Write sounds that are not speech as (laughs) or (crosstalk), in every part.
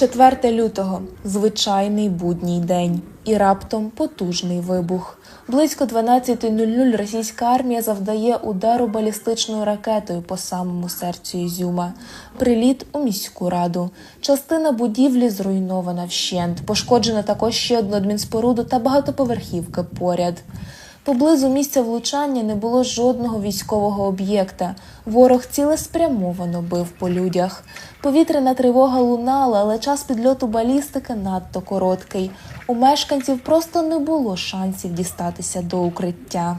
4 лютого звичайний будній день. І раптом потужний вибух. Близько 12.00 російська армія завдає удару балістичною ракетою по самому серцю Ізюма. Приліт у міську раду. Частина будівлі зруйнована вщент. Пошкоджена також ще одну адмінспоруду та багатоповерхівки поряд. Поблизу місця влучання не було жодного військового об'єкта. Ворог цілеспрямовано бив по людях. Повітряна тривога лунала, але час підльоту балістики надто короткий. У мешканців просто не було шансів дістатися до укриття.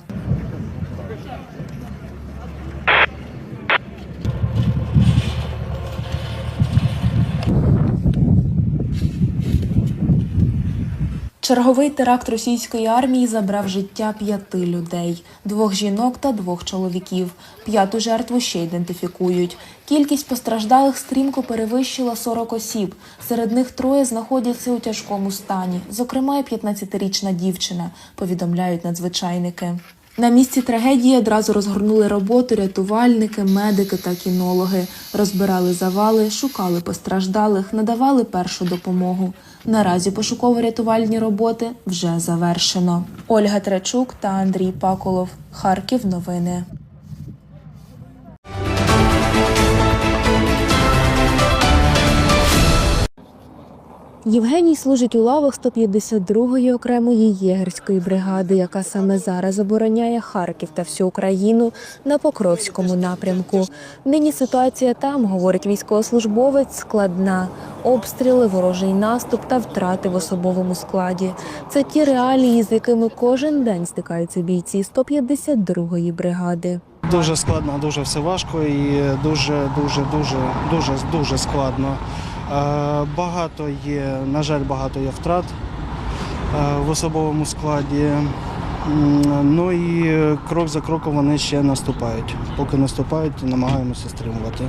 Черговий теракт російської армії забрав життя п'яти людей: двох жінок та двох чоловіків. П'яту жертву ще ідентифікують. Кількість постраждалих стрімко перевищила 40 осіб. Серед них троє знаходяться у тяжкому стані, зокрема, і 15-річна дівчина, повідомляють надзвичайники. На місці трагедії одразу розгорнули роботу рятувальники, медики та кінологи. Розбирали завали, шукали постраждалих, надавали першу допомогу. Наразі пошуково-рятувальні роботи вже завершено. Ольга Трачук та Андрій Паколов. Харків. Новини. Євгеній служить у лавах 152-ї окремої єгерської бригади, яка саме зараз обороняє Харків та всю Україну на Покровському напрямку. Нині ситуація там, говорить військовослужбовець, складна. Обстріли, ворожий наступ та втрати в особовому складі. Це ті реалії, з якими кожен день стикаються бійці 152-ї бригади. Дуже складно, дуже все важко і дуже, дуже, дуже, дуже, дуже складно. Е, Багато є, на жаль, багато є втрат е, в особовому складі. Ну і крок за кроком вони ще наступають. Поки наступають, намагаємося стримувати.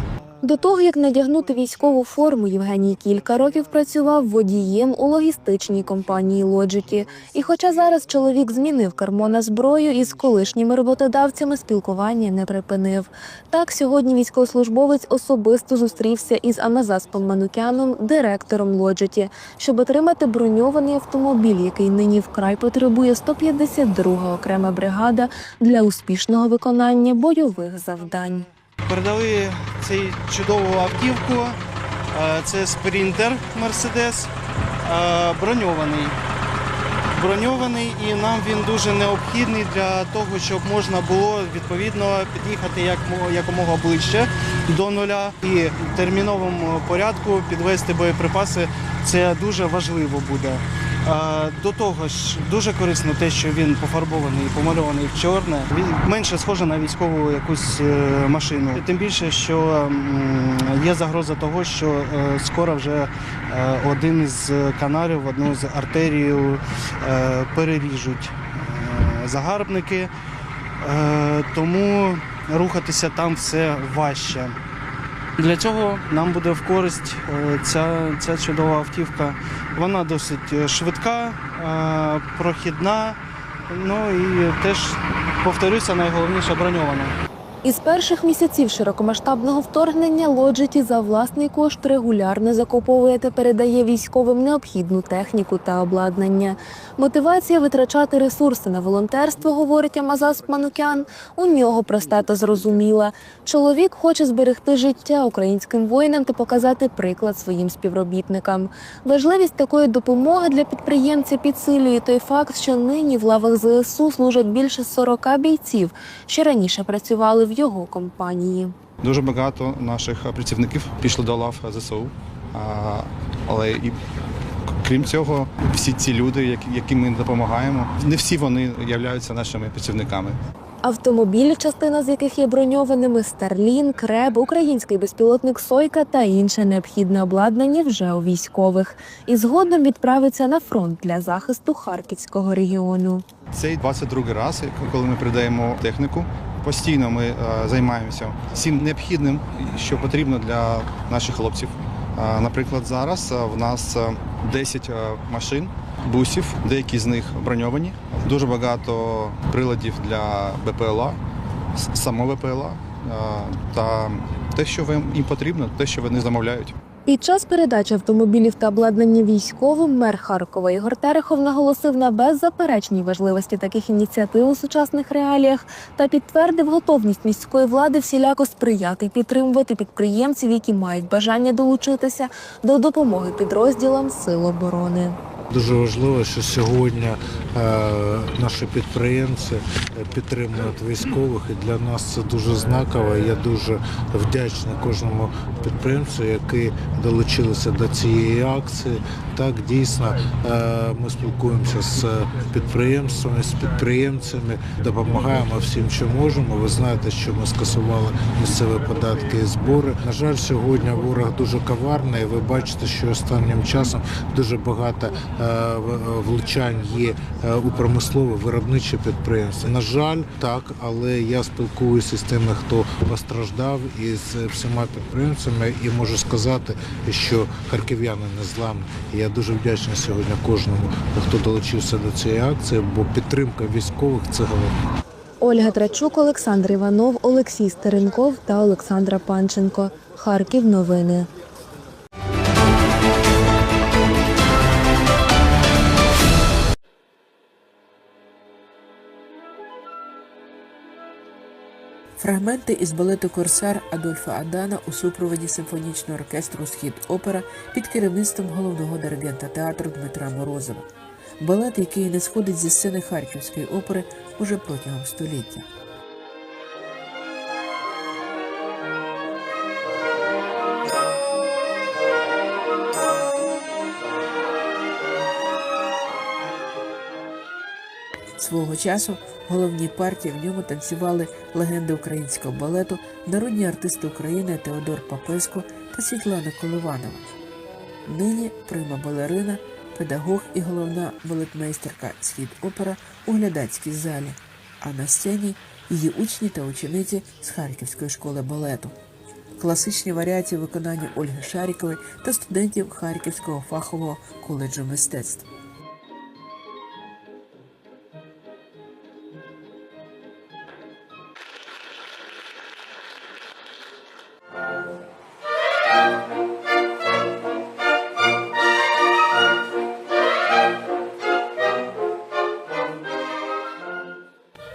До того, як надягнути військову форму, Євгеній кілька років працював водієм у логістичній компанії Лоджиті. І хоча зараз чоловік змінив кермо на зброю із колишніми роботодавцями спілкування не припинив. Так, сьогодні військовослужбовець особисто зустрівся із Амазаспом Манукяном, директором Лоджиті, щоб отримати броньований автомобіль, який нині вкрай потребує 152 окрема бригада для успішного виконання бойових завдань. Передали цей чудову автівку. Е, Це спринтер Мерседес, е, броньований. Броньований і нам він дуже необхідний для того, щоб можна було відповідно під'їхати як якомога ближче до нуля і в терміновому порядку підвести боєприпаси. Це дуже важливо буде. Е, До того ж, дуже корисно те, що він пофарбований, помальований в чорне. Він менше схоже на військову якусь е, машину. Тим більше, що є загроза того, що е, скоро вже один із каналів, одну з артерій переріжуть загарбники, тому рухатися там все важче. Для цього нам буде в користь е, ця, ця чудова автівка. Вона досить е, швидка, е, прохідна, ну і теж, повторюся, найголовніше броньована. Із перших місяців широкомасштабного вторгнення Лоджеті за власний кошт регулярно закуповує та передає військовим необхідну техніку та обладнання. Мотивація витрачати ресурси на волонтерство, говорить Амазас Манукян, у нього проста та зрозуміла. Чоловік хоче зберегти життя українським воїнам та показати приклад своїм співробітникам. Важливість такої допомоги для підприємця підсилює той факт, що нині в лавах ЗСУ служать більше 40 бійців, що раніше працювали в його компанії. Дуже багато наших працівників пішли до лав ЗСУ. Але і крім цього, всі ці люди, яким ми допомагаємо, не всі вони являються нашими працівниками. Автомобілі, частина з яких є броньованими, Старлін, Креб, український безпілотник Сойка та інше необхідне обладнання вже у військових. І згодом відправиться на фронт для захисту Харківського регіону. Цей 22 раз, коли ми передаємо техніку. Постійно ми е, займаємося всім необхідним, що потрібно для наших хлопців. Е, Наприклад, зараз е, в нас е, 10 е, машин, бусів, деякі з них броньовані. Дуже багато приладів для БПЛА, само БПЛА та те, що їм потрібно, те, що вони замовляють. Під час передачі автомобілів та обладнання військовим мер Харкова Ігор Терехов наголосив на беззаперечній важливості таких ініціатив у сучасних реаліях та підтвердив готовність міської влади всіляко сприяти і підтримувати підприємців, які мають бажання долучитися до допомоги підрозділам сил оборони. Дуже важливо, що сьогодні е, наші підприємці підтримують військових, і для нас це дуже знаково. Я дуже вдячний кожному підприємцю, який долучилися до цієї акції. Так дійсно е, ми спілкуємося з підприємствами, з підприємцями, допомагаємо всім, що можемо. Ви знаєте, що ми скасували місцеві податки і збори. На жаль, сьогодні ворог дуже коварний. Ви бачите, що останнім часом дуже багато е, влучань є е, у промислове виробниче підприємство. На жаль, так, але я спілкуюся з тими, хто постраждав, і з всіма підприємцями, і можу сказати, що харків'яни не зламні. Я дуже вдячний сьогодні кожному, хто долучився до цієї акції, бо підтримка військових це головне. Ольга Трачук, Олександр Іванов, Олексій Стеренков та Олександра Панченко. Харків. Новини. Фрагменти із балету Корсар Адольфа Адана у супроводі симфонічного оркестру Схід опера під керівництвом головного диригента театру Дмитра Морозова. Балет, який не сходить зі сцени Харківської опери уже протягом століття. Свого часу головні партії в ньому танцювали легенди українського балету, народні артисти України Теодор Папеско та Світлана Коливанова. Нині прима балерина, педагог і головна балетмейстерка Схід опера у глядацькій залі, а на сцені її учні та учениці з Харківської школи балету. Класичні варіації виконання Ольги Шарікової та студентів Харківського фахового коледжу мистецтв.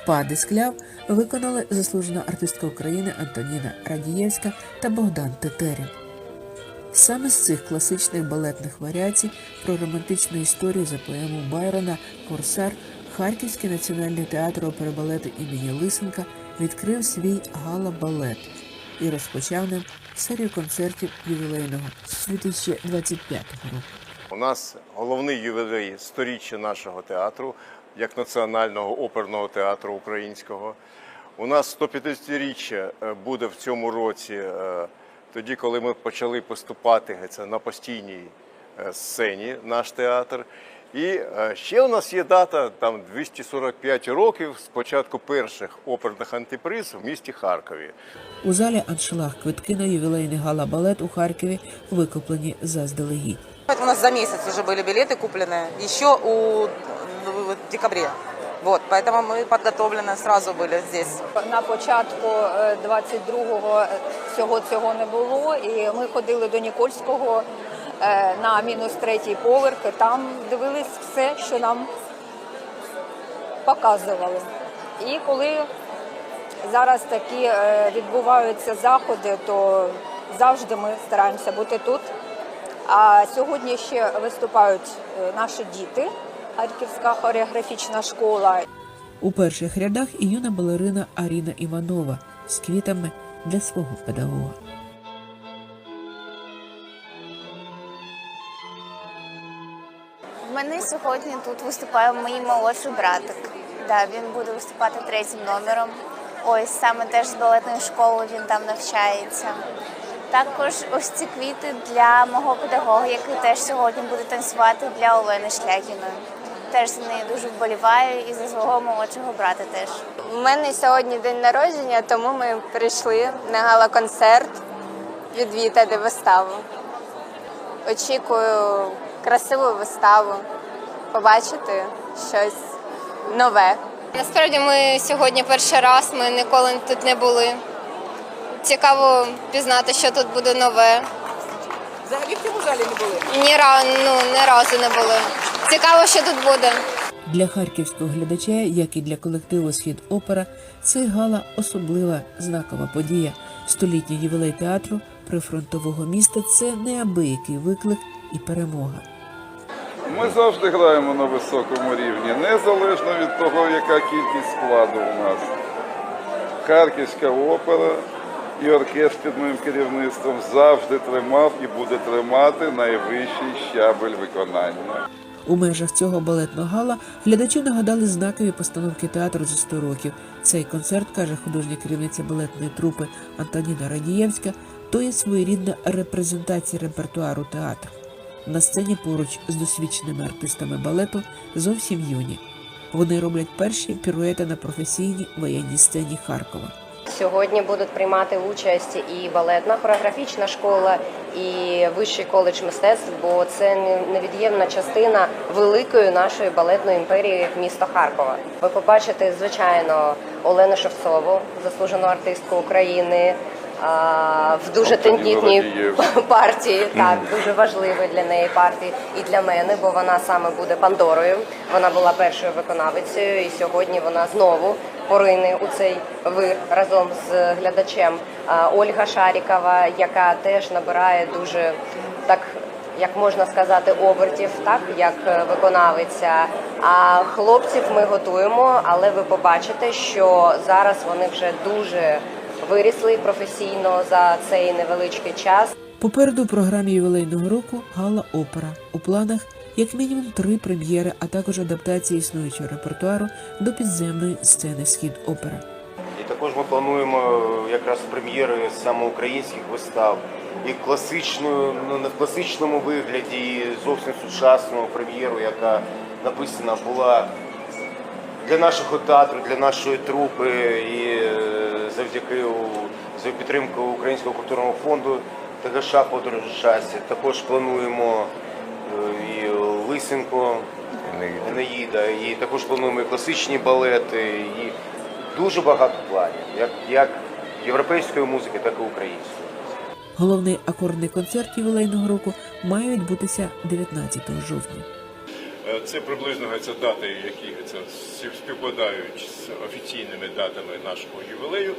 Пади скляв виконали заслужена артистка України Антоніна Радієвська та Богдан Тетерін. Саме з цих класичних балетних варіацій про романтичну історію за поему Байрона Корсар Харківський національний театр опери балету імені Лисенка відкрив свій гала-балет і розпочав ним серію концертів ювілейного 2025 року. У нас головний ювілей сторіччя нашого театру, як національного оперного театру українського. У нас 150-річчя е, буде в цьому році, е, тоді, коли ми почали поступати це на постійній е, сцені, наш театр. І е, ще у нас є дата там 245 років з початку перших оперних антиприз в місті Харкові. У залі аншлаг квитки на ювілейний гала-балет у Харкові викуплені заздалегідь. Это у нас за месяц уже были билеты куплены, еще у, в декабре. Вот, поэтому мы подготовлены сразу были здесь. На початку е, 22-го всього цього не було, і ми ходили до Нікольського е, на мінус третій поверх. і Там дивились все, що нам показували. І коли зараз такі е, відбуваються заходи, то завжди ми стараємося бути тут. А сьогодні ще виступають е, наші діти, Харківська хореографічна школа. У перших рядах і юна балерина Аріна Іванова з квітами для свого педагога. В мене сьогодні тут виступає мій молодший братик. Да, він буде виступати третім номером. Ось саме теж з балетної школи він там навчається. Також ось ці квіти для мого педагога, який теж сьогодні буде танцювати для Олени Шлягіної. Теж за неї дуже вболіваю і за свого молодшого брата теж. У мене сьогодні день народження, тому ми прийшли на гала-концерт відвідати виставу. Очікую красиву виставу, побачити щось нове. Насправді ми сьогодні перший раз, ми ніколи тут не були. Цікаво пізнати, що тут буде нове. Взагалі в цьому залі не були. Ні, ну, ні разу не були. Цікаво, що тут буде. Для харківського глядача, як і для колективу Схід Опера, це гала особлива знакова подія. Столітній ювілей театру прифронтового міста це неабиякий виклик і перемога. Ми завжди граємо на високому рівні, незалежно від того, яка кількість складу у нас. Харківська опера і оркестр під моїм керівництвом завжди тримав і буде тримати найвищий щабель виконання. У межах цього балетного гала глядачу нагадали знакові постановки театру за 100 років. Цей концерт, каже художня керівниця балетної трупи Антоніна Радієвська, то є своєрідна репрезентація репертуару театру. На сцені поруч з досвідченими артистами балету зовсім юні. Вони роблять перші піруети на професійній воєнній сцені Харкова. Сьогодні будуть приймати участь і балетна хореографічна школа, і вищий коледж мистецтв, бо це не- невід'ємна частина великої нашої балетної імперії міста Харкова. Ви побачите, звичайно, Олену Шевцову, заслужену артистку України. В дуже Антоніну тендітній (laughs) партії, так дуже важливої для неї партії і для мене, бо вона саме буде Пандорою. Вона була першою виконавицею, і сьогодні вона знову порине у цей вир разом з глядачем. Ольга Шарікова, яка теж набирає дуже так. Як можна сказати, обертів, так як е, виконавиця. А хлопців ми готуємо, але ви побачите, що зараз вони вже дуже вирісли професійно за цей невеличкий час. Попереду в програмі ювілейного року гала опера. У планах як мінімум три прем'єри, а також адаптації існуючого репертуару до підземної сцени Схід опера. І також ми плануємо якраз прем'єри саме українських вистав і класичну, ну не в класичному вигляді, і зовсім сучасну прем'єру, яка написана була для нашого театру, для нашої трупи, і е, завдяки за підтримку Українського культурного фонду ТГШ подорож щастя. Також плануємо е, і Лисенко, Енеїда, і також плануємо і класичні балети, і дуже багато планів, як, як європейської музики, так і української. Головний акордний концерт ювілейного року має відбутися 19 жовтня. Е, Це приблизно це дати, які це співпадають з офіційними датами нашого ювілею.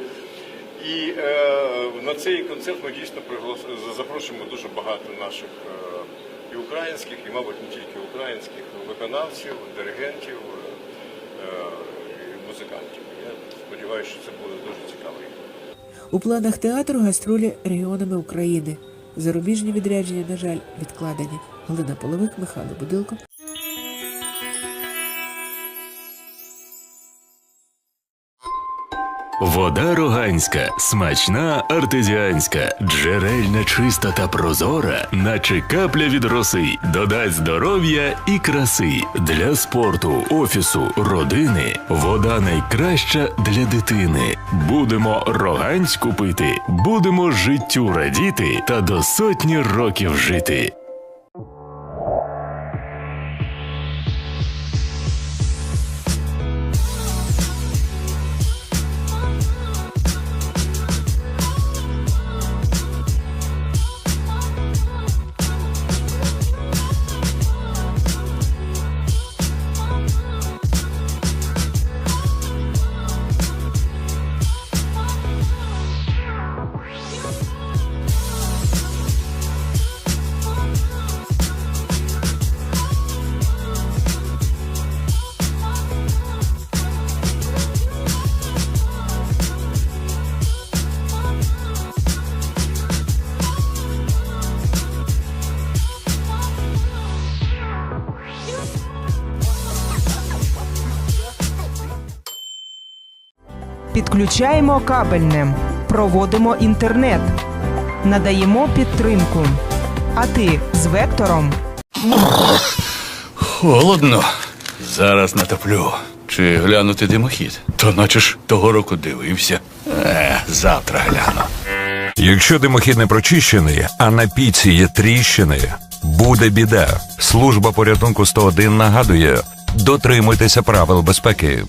І е, на цей концерт ми дійсно приглас- запрошуємо дуже багато наших е, і українських, і, мабуть, не тільки українських виконавців, диригентів, е, і музикантів. Я сподіваюся, що це буде дуже цікаво. У планах театру гастролі регіонами України. Зарубіжні відрядження, на жаль, відкладені. Галина Половик, Михайло Будилко. Вода роганська, смачна артезіанська, джерельна чиста та прозора, наче капля від роси, додасть здоров'я і краси для спорту, офісу, родини. Вода найкраща для дитини. Будемо роганську пити, будемо життю радіти та до сотні років жити. Підключаємо кабельне, проводимо інтернет, надаємо підтримку. А ти з вектором Холодно. Зараз натоплю. Чи глянути димохід? То наче ж того року дивився. Е, завтра гляну. Якщо димохід не прочищений, а на піці є тріщини, буде біда. Служба порятунку 101 нагадує: дотримуйтеся правил безпеки.